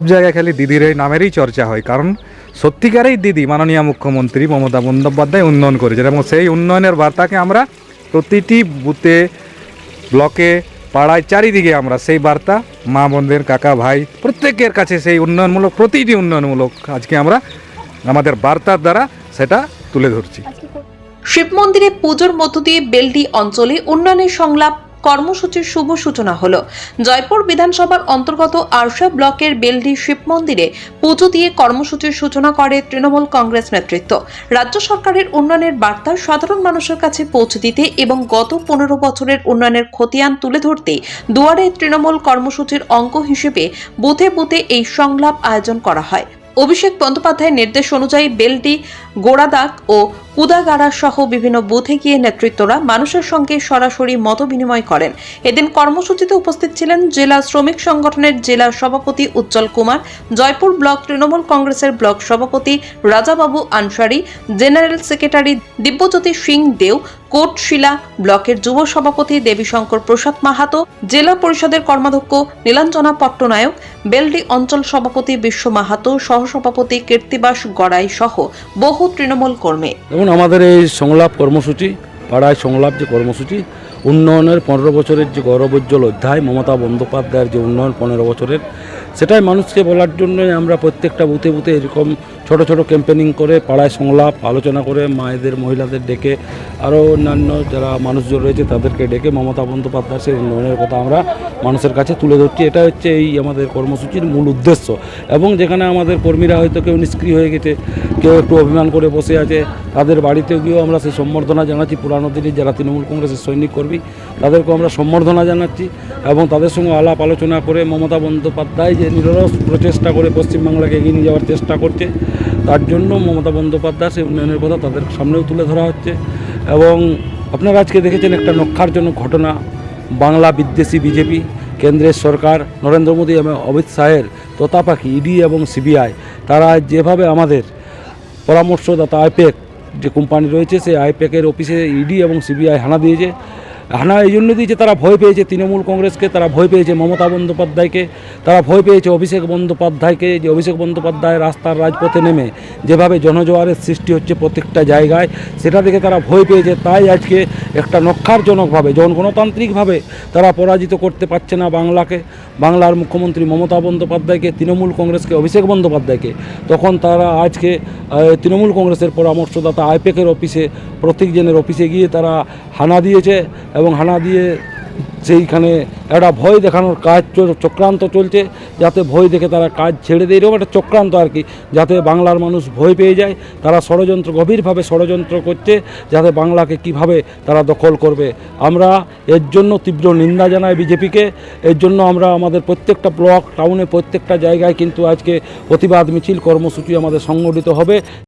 সব জায়গায় খালি দিদির এই নামেরই চর্চা হয়, কারণ সত্যিকারেই দিদি মাননীয় মুখ্যমন্ত্রী মমতা বন্দ্যোপাধ্যায় উন্নয়ন করেছেন এবং সেই উন্নয়নের বার্তাকে আমরা প্রতিটি বুথে, ব্লকে, পাড়ায় চারিদিকে আমরা সেই বার্তা মা বোনদের, কাকা ভাই, প্রত্যেকের কাছে সেই উন্নয়নমূলক, প্রতিটি উন্নয়নমূলক আজকে আমরা আমাদের বার্তার দ্বারা সেটা তুলে ধরছি। শিব মন্দিরে পুজোর মধ্য দিয়ে বেলডি অঞ্চলে উন্নয়নের সংলাপ কর্মসূচির শুভ সূচনা হল। জয়পুর বিধানসভার অন্তর্গত আরশা ব্লকের বেলডি শিব মন্দিরে পুজো দিয়ে কর্মসূচির সূচনা করে তৃণমূল কংগ্রেস নেতৃত্ব। রাজ্য সরকারের উন্নয়নের বার্তা সাধারণ মানুষের কাছে পৌঁছে দিতে এবং গত পনেরো বছরের উন্নয়নের খতিয়ান তুলে ধরতে দুয়ারে তৃণমূল কর্মসূচির অঙ্গ হিসেবে বুথে বুথে এই সংলাপ আয়োজন করা হয়। অভিষেক বন্দ্যোপাধ্যায়ের নির্দেশ অনুযায়ী বেলডি, গোড়াদাগ ও কুদাগাড়া সহ বিভিন্ন বুথে গিয়ে নেতৃত্বরা মানুষের সঙ্গে সরাসরি মত বিনিময় করেন। এদিন কর্মসূচিতে উপস্থিত ছিলেন জেলা শ্রমিক সংগঠনের জেলা সভাপতি উজ্জ্বল কুমার, জয়পুর ব্লক তৃণমূল কংগ্রেসের ব্লক সভাপতি রাজাবাবু আনসারি, জেনারেল সেক্রেটারি দিব্যজ্যোতি সিং দেও, কোটশিলা ব্লকের যুব সভাপতি দেবীশঙ্কর প্রসাদ মাহাতো, জেলা পরিষদের কর্মাধ্যক্ষ নীলাঞ্জনা পট্টনায়ক বেলডি অঞ্চল সভাপতি বিশ্ব মাহাতো, সহসভাপতি কীর্তিবাস গড়াই সহ বহু তৃণমূল কর্মী। যেমন আমাদের এই সংলাপ কর্মসূচি, পাড়ায় সংলাপ যে কর্মসূচি, উন্নয়নের পনেরো বছরের যে গৌরবোজ্জ্বল অধ্যায়, মমতা বন্দ্যোপাধ্যায়ের যে উন্নয়ন পনেরো বছরের, সেটাই মানুষকে বলার জন্যই আমরা প্রত্যেকটা বুথে বুথে এরকম ছোট ছোট ক্যাম্পেনিং করে, পাড়ায় সংলাপ, আলোচনা করে মায়েদের, মহিলাদের ডেকে আরও অন্যান্য যারা মানুষজন রয়েছে তাদেরকে ডেকে মমতা বন্দ্যোপাধ্যায়ের সেই উন্নয়নের কথা আমরা মানুষের কাছে তুলে ধরছি। এটা হচ্ছে এই আমাদের কর্মসূচির মূল উদ্দেশ্য। এবং যেখানে আমাদের কর্মীরা হয়তো কেউ নিষ্ক্রিয় হয়ে গেছে, কেউ একটু অভিমান করে বসে আছে, তাদের বাড়িতে গিয়েও আমরা সেই সম্বর্ধনা জানাচ্ছি। পুরানো দিনের যারা তৃণমূল কংগ্রেসের সৈনিক কর্মী, তাদেরকেও আমরা সম্বর্ধনা জানাচ্ছি এবং তাদের সঙ্গে আলাপ আলোচনা করে মমতা বন্দ্যোপাধ্যায় যে নিরলস প্রচেষ্টা করে পশ্চিমবাংলাকে এগিয়ে নিয়ে যাওয়ার চেষ্টা করছে তার জন্য মমতা বন্দ্যোপাধ্যায় সেই উন্নয়নের কথা তাদের সামনেও তুলে ধরা হচ্ছে। এবং আপনারা আজকে দেখেছেন একটা নক্ষারজনক ঘটনা, বাংলা বিদ্বেষী বিজেপি, কেন্দ্রের সরকার, নরেন্দ্র মোদী এবং অমিত শাহের তোতাপাখি, ইডি এবং সিবিআই, তারা যেভাবে আমাদের পরামর্শদাতা আইপ্যাক যে কোম্পানি রয়েছে, সেই আইপ্যাকের অফিসে ইডি এবং সিবিআই হানা দিয়েছে। হানা এই জন্য দিয়েছে, তারা ভয় পেয়েছে তৃণমূল কংগ্রেসকে, তারা ভয় পেয়েছে মমতা বন্দ্যোপাধ্যায়কে, তারা ভয় পেয়েছে অভিষেক বন্দ্যোপাধ্যায়কে, যে অভিষেক বন্দ্যোপাধ্যায় রাস্তার রাজপথে নেমে যেভাবে জনজোয়ারের সৃষ্টি হচ্ছে প্রত্যেকটা জায়গায়, সেটা দেখে তারা ভয় পেয়েছে। তাই আজকে একটা নক্ষারজনকভাবে যখন গণতান্ত্রিকভাবে তারা পরাজিত করতে পারছে না বাংলাকে। বাংলার মুখ্যমন্ত্রী মমতা বন্দ্যোপাধ্যায়কে, তৃণমূল কংগ্রেসকে, অভিষেক বন্দ্যোপাধ্যায়কে। তখন তারা আজকে তৃণমূল কংগ্রেসের পরামর্শদাতা আইপেকের অফিসে প্রতীক জেনের অফিসে গিয়ে তারা হানা দিয়েছে এবং হানা দিয়ে সেইখানে একটা ভয় দেখানোর কাজ চক্রান্ত চলছে, যাতে ভয় দেখে তারা কাজ ছেড়ে দেয়, এরকম একটা চক্রান্ত আর কি, যাতে বাংলার মানুষ ভয় পেয়ে যায়, তারা ষড়যন্ত্র, গভীরভাবে ষড়যন্ত্র করছে, যাতে বাংলাকে কীভাবে তারা দখল করবে। আমরা এর জন্য তীব্র নিন্দা জানাই বিজেপিকে, এর জন্য আমরা আমাদের প্রত্যেকটা ব্লক, টাউনে প্রত্যেকটা জায়গায় কিন্তু আজকে প্রতিবাদ মিছিল কর্মসূচি আমাদের সংগঠিত হবে।